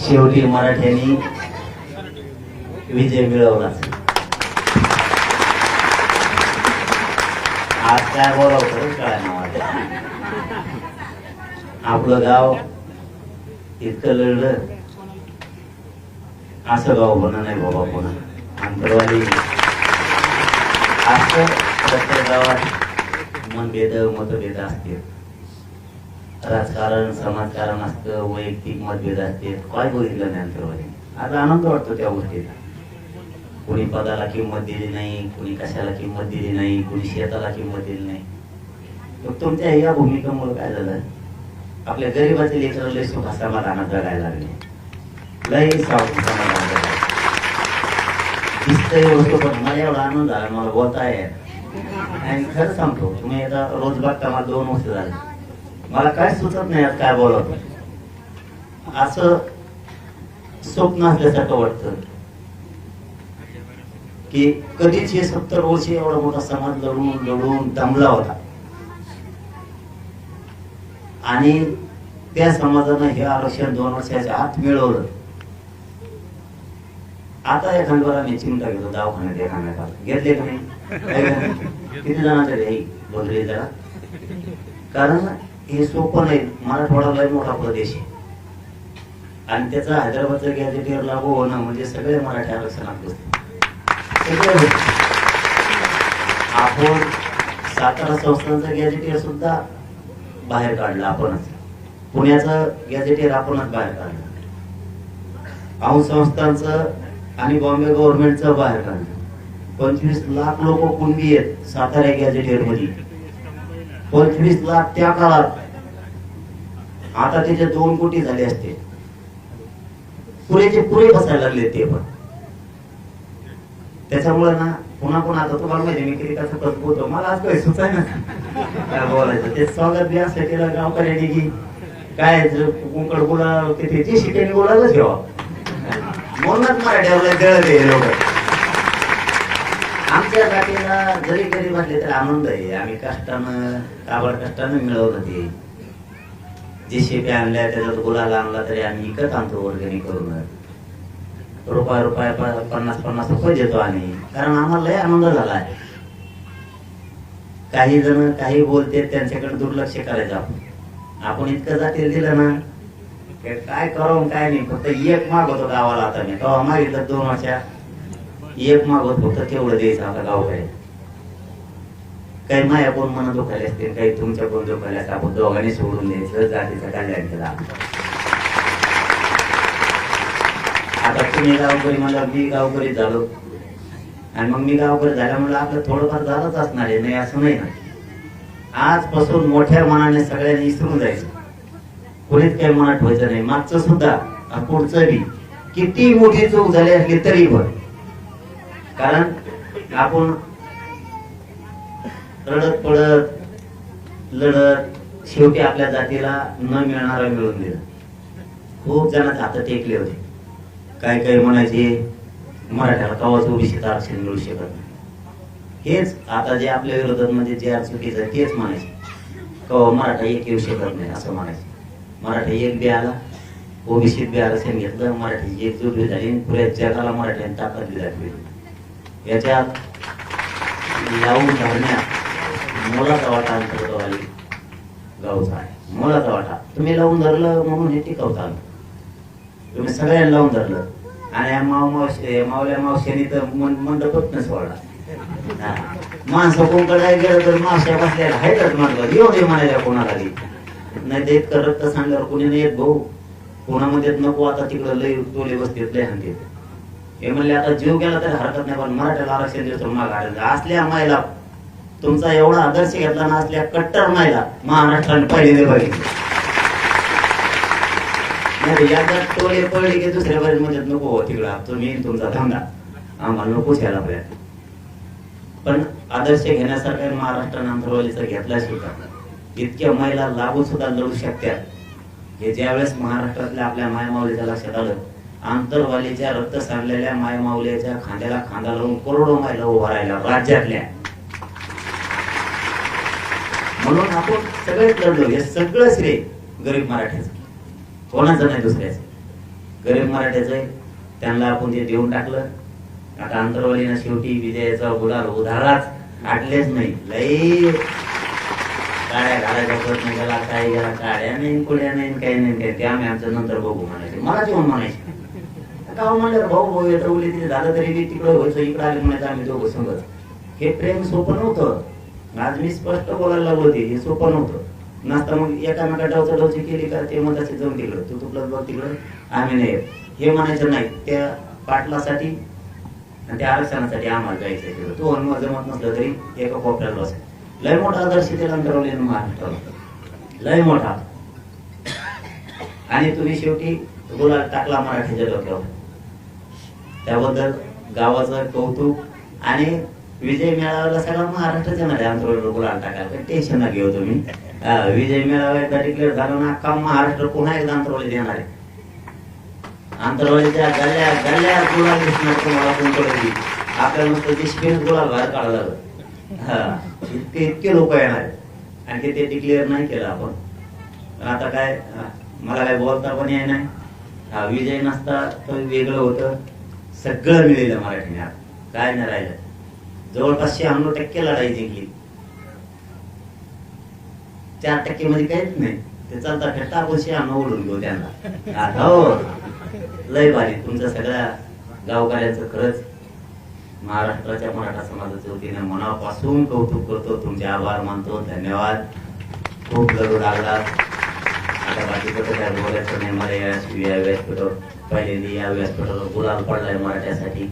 शेवटी मराठ्यांनी विजय मिळवला. आज काय बोलावं कळायला वाटत आपलं गाव इतकं लढलं. असं गाव म्हणा नाही बाबा पुन्हा आंतरवाली असं प्रत्येक गावात मनभेद मतभेद असतील. राजकारण समाजकारण असतं वैयक्तिक मतभेद असते काय बघितलं नाही अंतरवाली? आज आनंद वाटतो त्या गोष्टीचा. कोणी पदाला किंमत दिली नाही कोणी कशाला किंमत दिली नाही कोणी शेताला किंमत दिली नाही. मग तुमच्या या भूमिकेमुळे काय झालं? आपल्या गरीबाचे लेकर लय सुख आनंद जगायला लागले. लय सावध समाधान दिसतंय वस्तू पण मला एवढा आनंद झाला मला बोलता येत आणि खरं सांगतो तुम्ही आता रोज बघता मला दोन वर्ष झाले. मला काय सुचत नाही आज काय बोलत असं स्वप्न असल्यासारखं वाटत. की कधीच हे सत्तर वर्ष एवढा मोठा समाज लढून लढून दमला होता. आणि त्या समाजानं हे आरक्षण दोन वर्षाच्या आत मिळवलं. आता एखाद्याला मी चिमटा घेतो दवाखान्यात एखाद्या घेतले का नाही? किती जणांच्या रे? बोलले जरा. कारण हे सोपं नाही. मराठवाडा लय मोठा प्रदेश आहे. आणि त्याचा हैदराबादचं गॅजेटियर लागू होणं म्हणजे सगळे मराठी आरक्षणात बसले. सगळे आपण सातारा संस्थांचं गॅजेटियर सुद्धा बाहेर काढलं आपणच. पुण्याचं गॅजेटियर आपणच बाहेर काढलं. औंध संस्थांचं आणि बॉम्बे गव्हर्नमेंटचं बाहेर काढलं. पंचवीस लाख लोक कुणबी आहेत सातारा गॅजेटियरमध्ये पंचवीस लाख त्या काळात. आता त्याचे दोन कोटी झाले असते. पुरेचे पुरे बसायला लागले ते पण. त्याच्यामुळे ना पुन्हा पुन्हा आता तुम्हाला माहिती मी किती कसं कसं बोलतो मला आज काही सुचाय ना काय बोलायचं? ते स्वागत बी असं केलं गावकऱ्यांनी की काय कुंकड बोला तिथे जे शिटेने बोलायलाच ठेवा म्हणूनच मराठ्याला जळले लोक आमच्या जातीला जरी गरीब असले तर आनंद आहे. आम्ही कष्टानं काबड कष्टानं मिळवलं ते. जे शेप्या आणल्या त्याच्यात गुलाल आणला तरी आम्ही इकत आणतो वर्गणी करून. रुपया रुपया पन्नास पन्नास रुपये देतो आम्ही. कारण आम्हाला लय आनंद झाला आहे. काही जण काही बोलते त्यांच्याकडे दुर्लक्ष करायचं आपण. आपण इतकं जातील दिलं ना काय करावं काय नाही. फक्त एक माग होतो गावाला आता मी. तेव्हा मागितलं दोन वर्षा एक मागवत फक्त तेवढं द्यायचं आता गावकडे काही माया कोण मनात दुखायला असतील काही तुमच्या कोण दुखायला असते आपण दोघांनी सोडून द्यायचं जातीचं कल्याण केलं. आता तुम्ही गावकरी मला मी गावकरी झालो. आणि मग मी गावकरी झाल्या म्हणलं आपलं थोडंफार झालंच असणार आहे नाही असं नाही ना. आजपासून मोठ्या मनाने सगळ्यांनी विसरून जायचं. कोणीच काही मनात ठेवायचं नाही. मागचं सुद्धा पुढचं बी. किती मोठी चूक झाली असली तरी पण. कारण आपण रडत पडत लढत शेवटी आपल्या जातीला न मिळणारा मिळून दिलं. खूप जणांचे आता टेकले होते. काय काय म्हणायचे मराठ्याला कवाच ओबीसीचं आरक्षण मिळू शकत नाही. हेच आता जे आपल्या विरोधात म्हणजे जे चुकीचं तेच म्हणायचे. कवा मराठा एक येऊ शकत नाही असं म्हणायचे. मराठा एक बी आला ओबीसीत बी आरक्षण घेतलं मराठी एकजूट झाली पुऱ्या जगाला मराठ्याने ताकद दाखवली याच्यात लावून धरण्यात मोलाचा वाटा अंतर्गवाली गावचा आहे. मोलाचा वाटा. तुम्ही लावून धरलं म्हणून हे टिकवता तुम्ही सगळ्यांना लावून धरलं. आणि या माव मावशी मावल्या मावश्यानी तर मंडपच न सोडला माणसं कोणकडे गेलं तर मावश्या बसल्या हायतच म्हणलं येऊ दे म्हणायला कोणाला नाही ते इतकं रक्त सांगल्यावर कोणी नाही येत भाऊ. कोणामध्ये नको आता तिकडं लय टोले बसते लय हानतेत हे म्हणले आता जीव गेला तरी हरकत नाही पण मराठ्याला आरक्षण देतो माग हाडायचं असल्या मायला तुमचा एवढा आदर्श घेतला ना असल्या कट्टर मायला महाराष्ट्राने पहिले नाही बघितले टोले पडले की दुसऱ्या बारीत म्हणजे नको हो, तिकडा तुम्ही तुमचा धंदा आम्हाला नकोच घ्यायला पाहिजे. पण आदर्श घेण्यासारखा महाराष्ट्र अंतरवालीचा घेतला सुद्धा. इतक्या महिला लागू सुद्धा लढू शकतात हे ज्यावेळेस महाराष्ट्रातल्या आपल्या मायमावलीच्या लक्षात आलं आंतरवालीच्या रक्त सांडलेल्या मायमाऊलीच्या खांद्याला खांदा लावून करोडो मायला उभा राहिला राज्यातल्या. म्हणून आपण सगळेच लढलो. हे सगळं श्रेय गरीब मराठ्याचं. कोणाचं नाही दुसऱ्याचं. गरीब मराठ्याचं आहे त्यांना आपण ते देऊन टाकलं. आता आंतरवालीनं शेवटी विजयाचा गुलाल उधाराच आटलेच नाही. लई काळ्या घालायचा प्रयत्न केला. काय गेला काळ्या नाही कुड्या नाही काही नाही. काही ते आम्ही आमचं नंतर बघू म्हणायचे. मला जेवण म्हणायचे. का म्हणलं भाऊ भाऊ येतं उली तिथे झालं तरी तिकडे तिकडं व्हायचं इकडं आले म्हणायचं आम्ही दोघं संगत. हे प्रेम सोपं नव्हतं. आज मी स्पष्ट बोलायला लागलो ते हे सोपं नव्हतं. नसता मग एकामेका डावचा डावची केली का ते मग तसे जाऊन तिकडं तू तुपलं बघ तिकडं आम्ही नाही. हे म्हणायचं नाही त्या पाटलासाठी आणि त्या आरक्षणासाठी आम्हाला जायचं तिकडं. तू अनुभव जमत नसलं तरी एका कोपऱ्याला बस. लय मोठा आदर्श त्याला अंतरवले महाराष्ट्राला लय मोठा. आणि तुम्ही शेवटी बोला टाकला मराठीच्या डोक्यावर. त्याबद्दल गावाचं कौतुक आणि विजय मेळाव्याला सगळा महाराष्ट्राच्या मध्ये आहे आंतरवालीला गुलाल टाकायला. टेन्शन ना घेऊ तुम्ही. विजय मेळावा एकदा डिक्लेअर झाला ना का महाराष्ट्र पुन्हा एकदा आंतरवाली देणार आहे. आंतरवालीच्या गल्ल्या गल्ल्या गुलाल दिसणार तुम्हाला कोणकडे आपल्याला नुसतं दिशपेन गुलाल बाहेर काढला हा इतके इतके लोक येणार आहेत. आणखी ते डिक्लेअर नाही केलं आपण. पण आता काय मला काय बोलता पण येत नाही. हा विजय नसता तर वेगळं होतं. सगळं मिळेल मराठीने काय नाही राहिलं. जवळपास शहाण्णव टक्के लढाई जिंकली. चार टक्के मध्ये काहीच नाही. ते चालता फेटा आपण शहाण्णव ओढून घेऊ त्यांना. आता हो. लय भारी. तुमचा सगळ्या गावकऱ्यांचं खरंच महाराष्ट्राच्या मराठा समाजाच्या वतीने मनापासून कौतुक करतो. तुमचे आभार मानतो. धन्यवाद. खूप लढू लागला बाकीचं तर काय बोलायचं नाही मला या या व्यासपीठावर पहिल्यांदा या व्यासपीठावर गुलाल पडलाय मराठ्यासाठी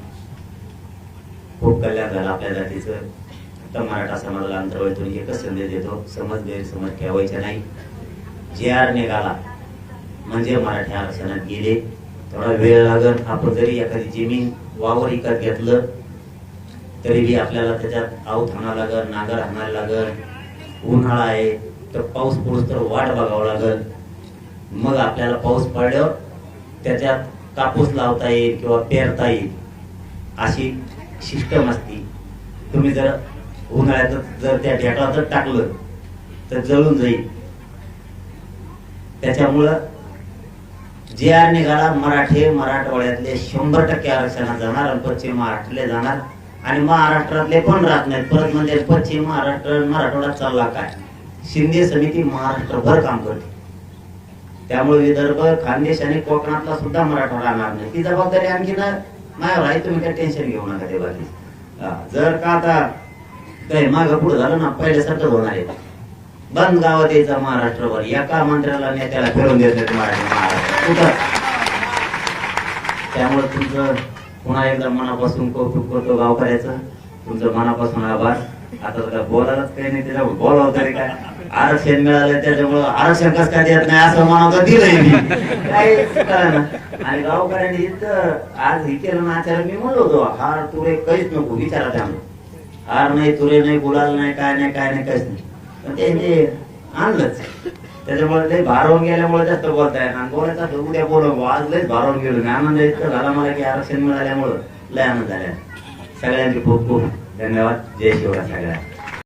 खूप कल्याण झालं आपल्या जातीचं तर मराठा समाजाला अंतर्वळीतून एकच संदेश देतो समज गैरसमज ठेवायचा नाही जे आर निघाला म्हणजे मराठी आरक्षणात गेले थोडा वेळ लागल आपण जरी एखादी जमीन वावर विकत घेतलं तरी बी आपल्याला त्याच्यात आऊत हाणा लागल नागर हाणायला लागल उन्हाळा आहे तर पाऊस पुरुष तर वाट बघावं लागल. मग आपल्याला पाऊस पडल्यावर त्याच्यात कापूस लावता येईल किंवा पेरता येईल. अशी सिस्टम असती. तुम्ही जर उन्हाळ्यात जर त्या ढेकळात टाकलं तर जळून जाईल. त्याच्यामुळं जे आर निघाला मराठे मराठवाड्यातले शंभर टक्के आरक्षणात जाणार आणि पश्चिम महाराष्ट्रातले जाणार. आणि महाराष्ट्रातले पण राहत नाहीत. परत म्हणजे पश्चिम महाराष्ट्र मराठवाडा मराठवाड्यात चालला काय? शिंदे समिती महाराष्ट्रभर काम करते. त्यामुळे विदर्भ खानदेश आणि कोकणातला सुद्धा मराठा राहणार नाही. ती जबाबदारी आणखी ना माझ्यावर आहे तुम्ही काय टेन्शन घेऊ नका ते बाकी जर का आता काही माग पुढे झालं ना पहिल्यासारखं होणार आहे. बंद गावात यायचा महाराष्ट्रभर. एका मंत्र्याला नेत्याला फिरून देत मराठी महाराष्ट्र कुठं? त्यामुळे तुमचं पुन्हा एकदा मनापासून कौतुक करतो गावकऱ्याचं. तुमचं मनापासून आभार. आता तुला बोलायलाच काही नाही त्याच्यावर बोलावं तरी काय? आरक्षण मिळालं त्याच्यामुळं आरक्षण कसं काय देत नाही असं म्हणावं दिलंय मी. काय आणि गावकऱ्यांनी इथं आज हि केलं ना मी म्हणलो होतो हार तुरे काहीच नको विचारा त्यामुळे हार नाही तुरे नाही गुलाल नाही काय नाही काय नाही काहीच नाही. पण त्यांनी आणलंच. त्याच्यामुळे ते भारावून गेल्यामुळे जास्त बोलताय ना. बोलायचा असलं उद्या बोलव आज लयच भारावून गेलो मी. आनंद इतकं झाला मला की आरक्षण मिळाल्यामुळं लय आनंद झाला. सगळ्यांची खूप खूप धन्यवाद जय शिवराय सगळ्या